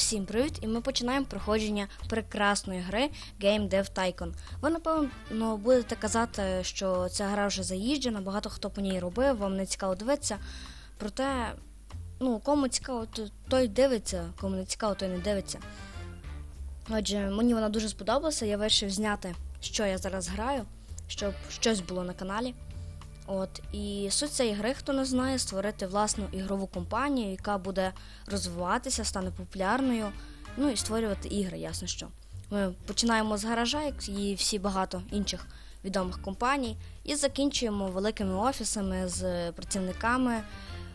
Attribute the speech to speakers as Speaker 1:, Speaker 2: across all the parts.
Speaker 1: Всім привіт! І ми починаємо проходження прекрасної гри Game Dev Tycoon. Ви, напевно, будете казати, що ця гра вже заїжджена, багато хто по ній робив, вам не цікаво дивитися. Проте, ну, кому цікаво, той дивиться, кому не цікаво, той не дивиться. Отже, мені вона дуже сподобалася, я вирішив зняти, що я зараз граю, щоб щось було на каналі. От і суть цієї гри, хто не знає, створити власну ігрову компанію, яка буде розвиватися, стане популярною, ну і створювати ігри, ясно що. Ми починаємо з гаража, як і всі багато інших відомих компаній, і закінчуємо великими офісами з працівниками,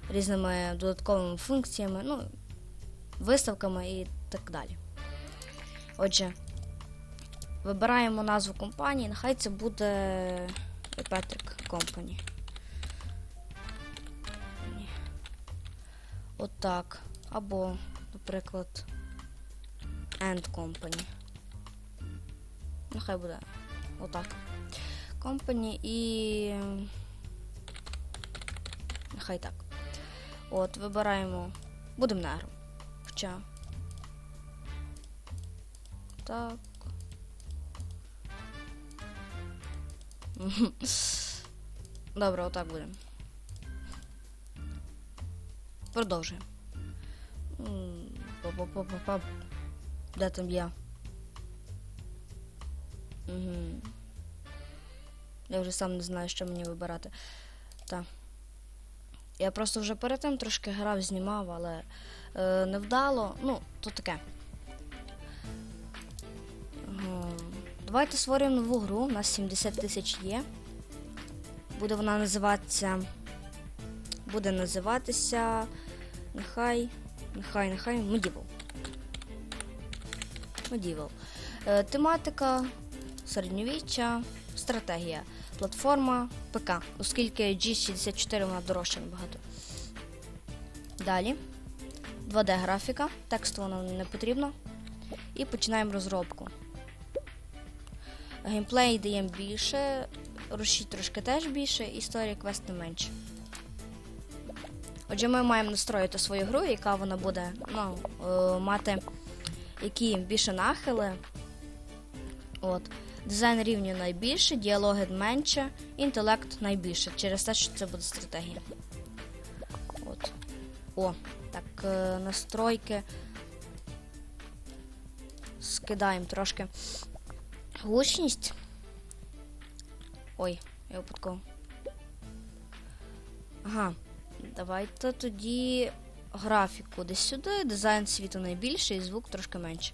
Speaker 1: різними додатковими функціями, ну, виставками і так далі. Отже, вибираємо назву компанії, нехай це буде Patrick Company. Ні. Отак. Або, наприклад, End Company. Нехай буде отак. Company і. Нехай так. От, вибираємо. Будемо негром. Хоча. Так. Добре, отак будемо. Продовжуємо. Па-па-па-па-па. Де там я? Угу. Я вже сам не знаю, що мені вибирати. Так. Я просто вже перед тим трошки грав, знімав, але е, невдало. Ну, то таке. Давайте створюємо нову гру. У нас 70 тисяч є. Буде вона називатися. Буде називатися. Нехай. Нехай, нехай Medieval. Medieval. Е, тематика середньовіччя, стратегія, платформа, ПК, оскільки G64 вона дорожча набагато. Далі. 2D графіка, тексту воно не потрібно. І починаємо розробку. Геймплей даємо більше, руші трошки теж більше, історія квест не менше. Отже, ми маємо настроїти свою гру, яка вона буде ну, е, мати які більше нахили. От. Дизайн рівню найбільше, діалоги менше, інтелект найбільше, через те, що це буде стратегія. От. О, так, е, настройки. Скидаємо трошки. Гучність. Ой, я випадково. Ага. Давайте тоді графіку десь сюди, дизайн світу найбільший, звук трошки менше.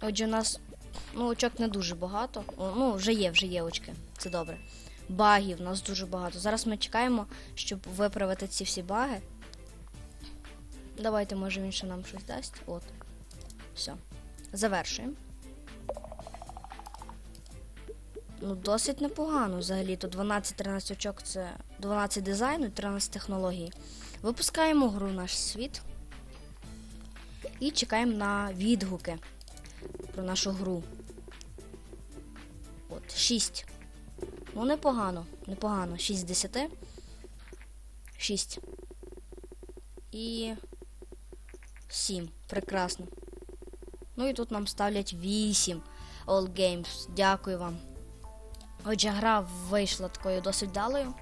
Speaker 1: Отже, у нас ну, очок не дуже багато. О, ну, вже є, вже є очки. Це добре. Багів у нас дуже багато. Зараз ми чекаємо, щоб виправити ці всі баги. Давайте, може, він ще нам щось дасть. От. Все. Завершуємо. Ну, досить непогано взагалі. То 12-13 очок це 12 дизайну і 13 технологій. Випускаємо гру в наш світ. І чекаємо на відгуки про нашу гру. От, 6. Ну, непогано, непогано. 6 з 10. 6. І 7. Прекрасно. Ну і тут нам ставлять 8. All Games. Дякую вам. Отже, гра вийшла такою досить далою.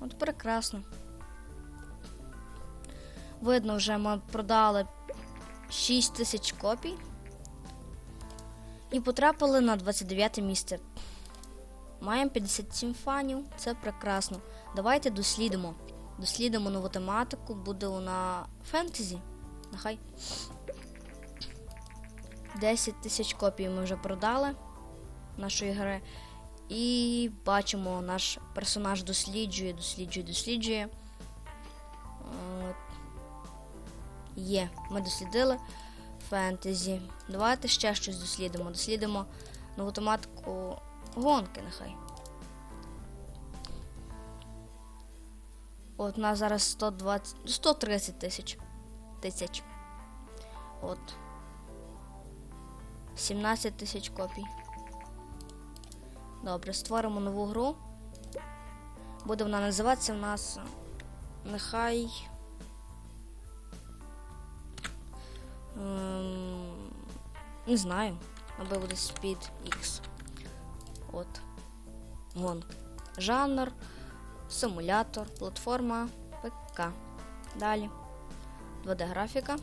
Speaker 1: От прекрасно. Видно, вже ми продали 6 тисяч копій. І потрапили на 29 місце. Маємо 57 фанів, це прекрасно. Давайте дослідимо. Дослідимо нову тематику, буде вона фентезі. Нехай. 10 тисяч копій ми вже продали нашої гри. І бачимо, наш персонаж досліджує, досліджує, досліджує. Є, ми дослідили фентезі. Давайте ще щось дослідимо. Дослідимо нову тематику гонки, нехай. От у нас зараз 120, 130 тисяч. Тисяч. От. 17 тисяч копій. Добре, створимо нову гру. Буде вона називатися в нас. Е, Нехай. Ем, не знаю. Аби буде Speed X. От. Гонки. Жанр, симулятор, платформа, ПК. Далі. 2D графіка.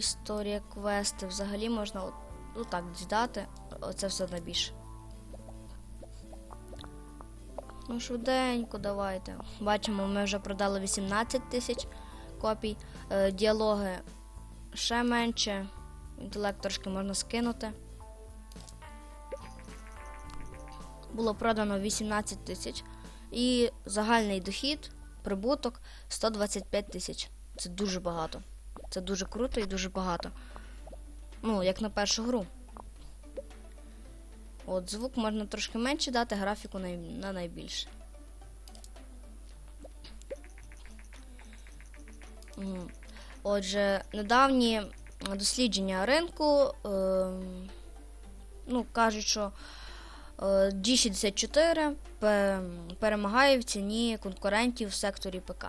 Speaker 1: Історія квести. Взагалі можна ну так дідати. Оце все найбільше. Ну, швиденько давайте. Бачимо, ми вже продали 18 тисяч копій. Е, діалоги ще менше. Інтелект трошки можна скинути. Було продано 18 тисяч. І загальний дохід, прибуток 125 тисяч. Це дуже багато. Це дуже круто і дуже багато. Ну, як на першу гру. От звук можна трошки менше дати, графіку най... на найбільше. Отже, недавні дослідження ринку ем, ну, кажуть, що е, G64 перемагає в ціні конкурентів в секторі ПК.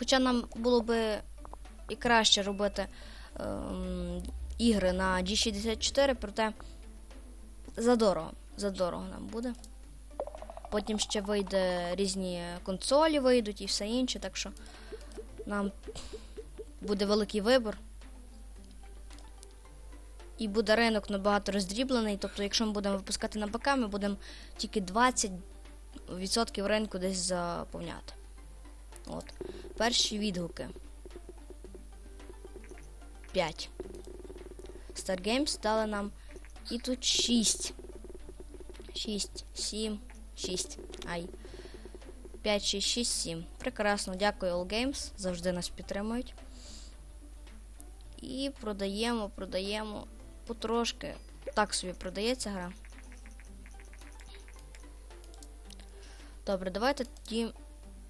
Speaker 1: Хоча нам було би і краще робити ем, ігри на G64, проте задорого. Задорого нам буде. Потім ще вийде різні консолі вийдуть і все інше, так що нам буде великий вибір. І буде ринок набагато роздріблений. Тобто, якщо ми будемо випускати на ПК, ми будемо тільки 20% ринку десь заповняти. От. Перші відгуки. 5. Star Games дали нам і тут 6. 6, 7, 6. Ай. 5, 6, 6, 7. Прекрасно, дякую All Games. Завжди нас підтримують. І продаємо, продаємо потрошки. Так собі продається гра. Добре, давайте тоді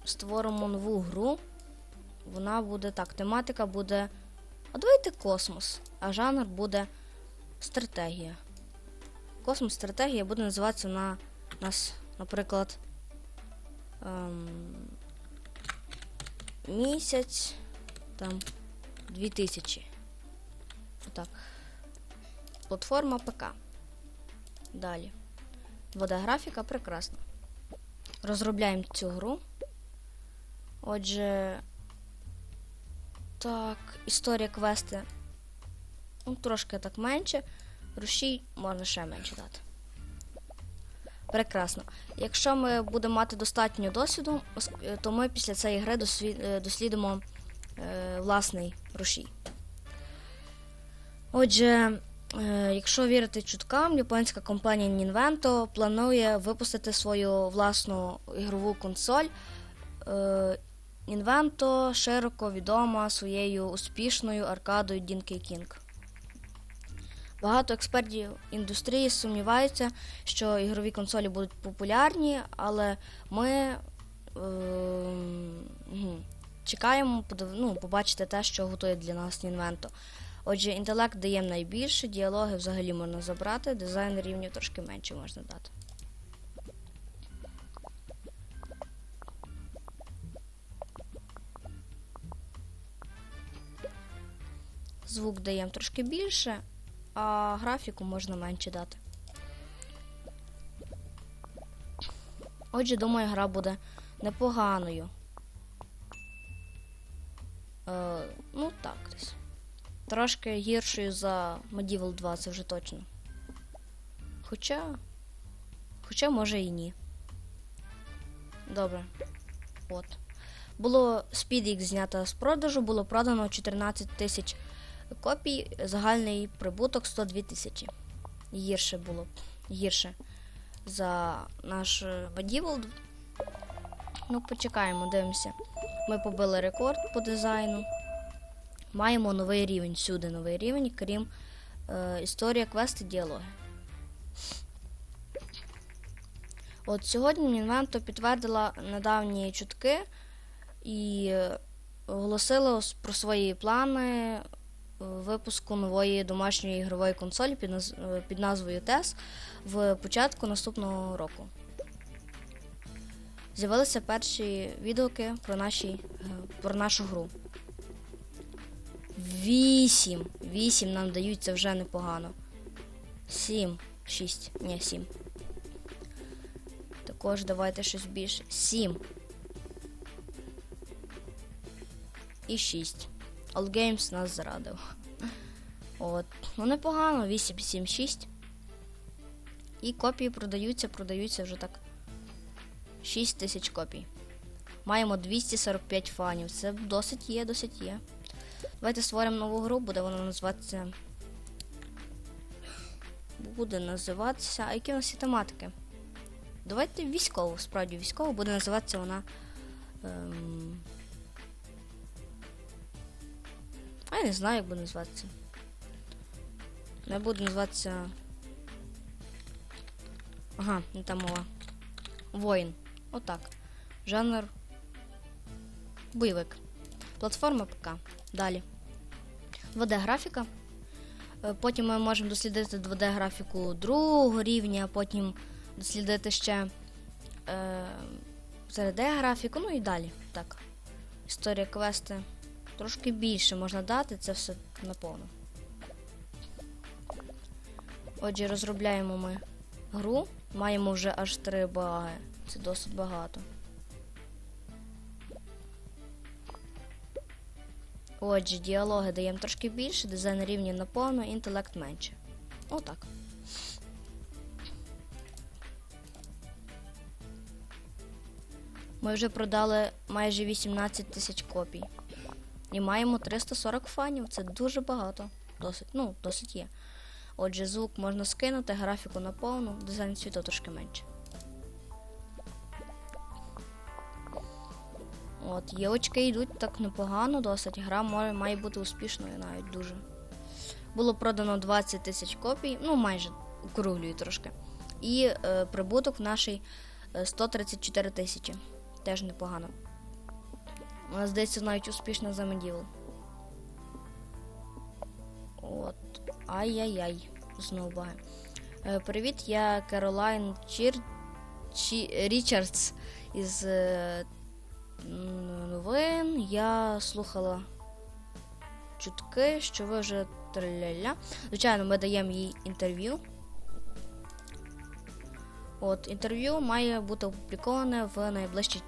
Speaker 1: створимо нову гру. Вона буде так, тематика буде. А давайте космос. А жанр буде стратегія. Космос стратегія буде називатися на нас, наприклад, ем, місяць там 2000. Отак. Платформа ПК. Далі. Вода графіка прекрасна. Розробляємо цю гру. Отже. Так, історія квести. Ну, трошки так менше. Рушій можна ще менше дати. Прекрасно. Якщо ми будемо мати достатньо досвіду, е, то ми після цієї гри е, дослідимо е, власний рушій. Отже, е, якщо вірити чуткам, японська компанія Ninvento планує випустити свою власну ігрову консоль. Е, Ninvento широко відома своєю успішною аркадою Donkey King. Багато експертів індустрії сумніваються, що ігрові консолі будуть популярні, але ми е, чекаємо ну, побачити те, що готує для нас Nintendo. Отже, інтелект дає найбільше, діалоги взагалі можна забрати, дизайн рівнів трошки менше можна дати. Звук даємо трошки більше, а графіку можна менше дати. Отже, думаю, гра буде непоганою. Е, ну так, десь. Трошки гіршою за Medieval 2, це вже точно. Хоча. Хоча може і ні. Добре. От. Було SpeedX знято з продажу, було продано 14 тисяч копій, загальний прибуток 102 тисячі. Гірше було. Гірше за наш е, Medieval. Ну, почекаємо, дивимося. Ми побили рекорд по дизайну. Маємо новий рівень, всюди новий рівень, крім е, історія, квести, діалоги. От сьогодні Nintendo підтвердила недавні чутки і е, оголосила про свої плани випуску нової домашньої ігрової консолі під, наз... е, під назвою TES в початку наступного року. З'явилися перші відгуки про, наші, е, про нашу гру. Вісім. Вісім нам дають, це вже непогано. Сім. Шість. Ні, сім. Також давайте щось більше. Сім. І шість. All Games нас зрадив. От. Ну непогано, 8, 7, 6. І копії продаються, продаються вже так. 6 тисяч копій. Маємо 245 фанів. Це досить є, досить є. Давайте створимо нову гру, буде вона називатися. Буде називатися. А які у нас є тематики? Давайте військову, справді військову, буде називатися вона. Ем... А я не знаю, як буде називатися. Не буде називатися. Ага, не та мова. Воїн. Отак. Жанр. Бойовик. Платформа ПК. Далі. 2D-графіка. Е, Потім ми можемо дослідити 2D-графіку другого рівня, потім дослідити ще е, 3D-графіку, ну і далі. Так. Історія квести. Трошки більше можна дати, це все наповно. Отже, розробляємо ми гру. Маємо вже аж три баги. Це досить багато. Отже, діалоги даємо трошки більше, дизайн рівня наповно, інтелект менше. Отак. Ми вже продали майже 18 тисяч копій. І маємо 340 фанів. Це дуже багато. Досить, ну, досить є. Отже, звук можна скинути, графіку на повну, дизайн світу трошки менше. От, євочки йдуть так непогано, досить. Гра має, має бути успішною навіть дуже. Було продано 20 тисяч копій, ну майже округлюю трошки. І е, прибуток наш 134 тисячі. Теж непогано. Вона здається навіть успішно за Medieval. От. Ай-яй-яй. Знову баги. Е, привіт, я Керолайн Чір... Чі... Річардс із е... новин. Я слухала чутки, що ви вже траля. Звичайно, ми даємо їй інтерв'ю. От, інтерв'ю має бути опубліковане в найближчий,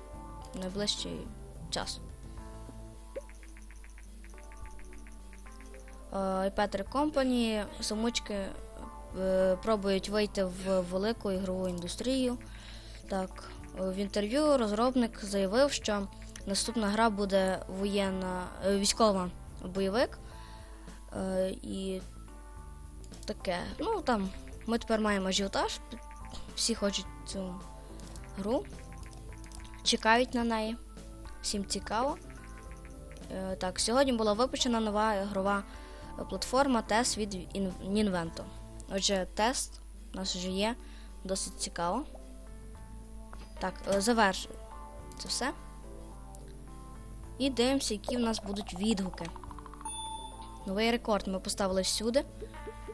Speaker 1: найближчий час. iPad Company самочки пробують вийти в велику ігрову індустрію. Так, в інтерв'ю розробник заявив, що наступна гра буде воєнна е, військова бойовик. Е, І таке. Ну там ми тепер маємо ажіотаж. Всі хочуть цю гру, чекають на неї. Всім цікаво. Е, Так, сьогодні була випущена нова ігрова платформа тест від Ninvento. Отже, тест у нас вже є. Досить цікаво. Так, е, завершую це все. І дивимося, які в нас будуть відгуки. Новий рекорд ми поставили всюди.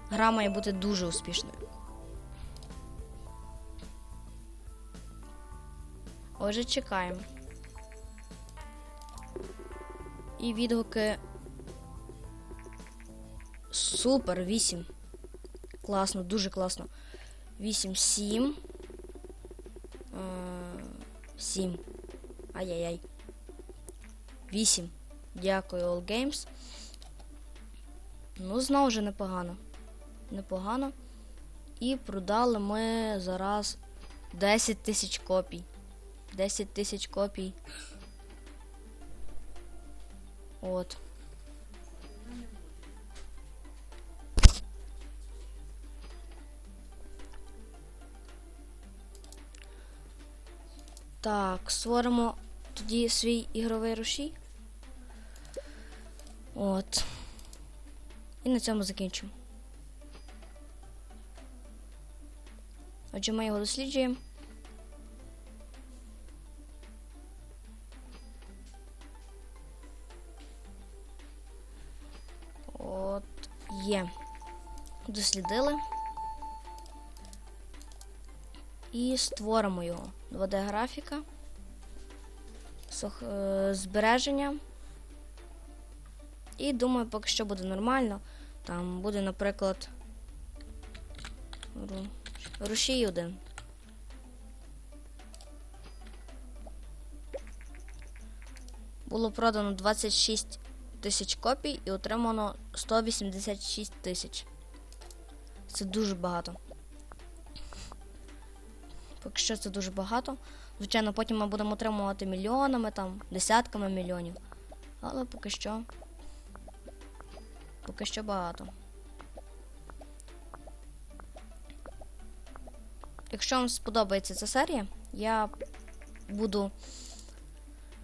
Speaker 1: Гра має бути дуже успішною. Отже, чекаємо. І відгуки. Супер, 8. Класно, дуже класно. 8, 7. 7. Ай-яй-яй. 8. Дякую, All Games. Ну, знову вже непогано. Непогано. І продали ми зараз 10 тисяч копій. 10 тисяч копій. От. Так, створимо тоді свій ігровий рушій. От. І на цьому закінчимо. Отже, ми його досліджуємо. От. Є. Дослідили. І створимо його. 2D графіка. Е, збереження. І думаю, поки що буде нормально. Там буде, наприклад. ру- Рушій один. Було продано 26 тисяч копій і отримано 186 тисяч. Це дуже багато. Поки що це дуже багато. Звичайно, потім ми будемо отримувати мільйонами, там, десятками мільйонів. Але поки що. Поки що багато. Якщо вам сподобається ця серія, я буду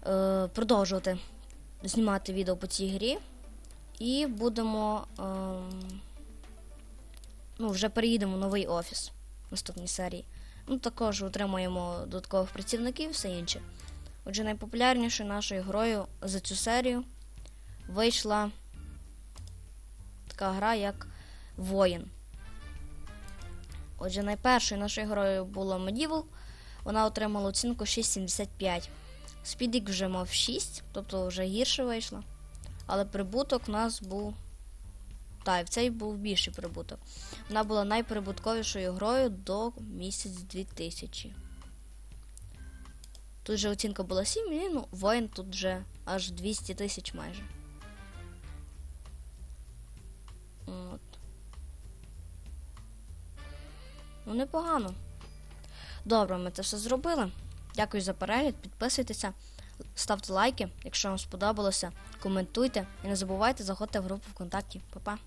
Speaker 1: е, продовжувати знімати відео по цій грі. І будемо. ем, ну, вже переїдемо в новий офіс в наступній серії. Ну, також отримуємо додаткових працівників і все інше. Отже, найпопулярнішою нашою грою за цю серію вийшла така гра, як Воїн. Отже, найпершою нашою грою була Medieval. Вона отримала оцінку 6,75. Спідік вже мав 6, тобто вже гірше вийшло. Але прибуток в нас був. Так, в цей був більший прибуток. Вона була найприбутковішою грою до місяць 2000. Тут же оцінка була 7, і ну, воїн тут вже аж 200 тисяч майже. От. Ну, непогано. Добре, ми це все зробили. Дякую за перегляд, підписуйтеся, ставте лайки, якщо вам сподобалося, коментуйте і не забувайте заходити в групу ВКонтакті. Па-па!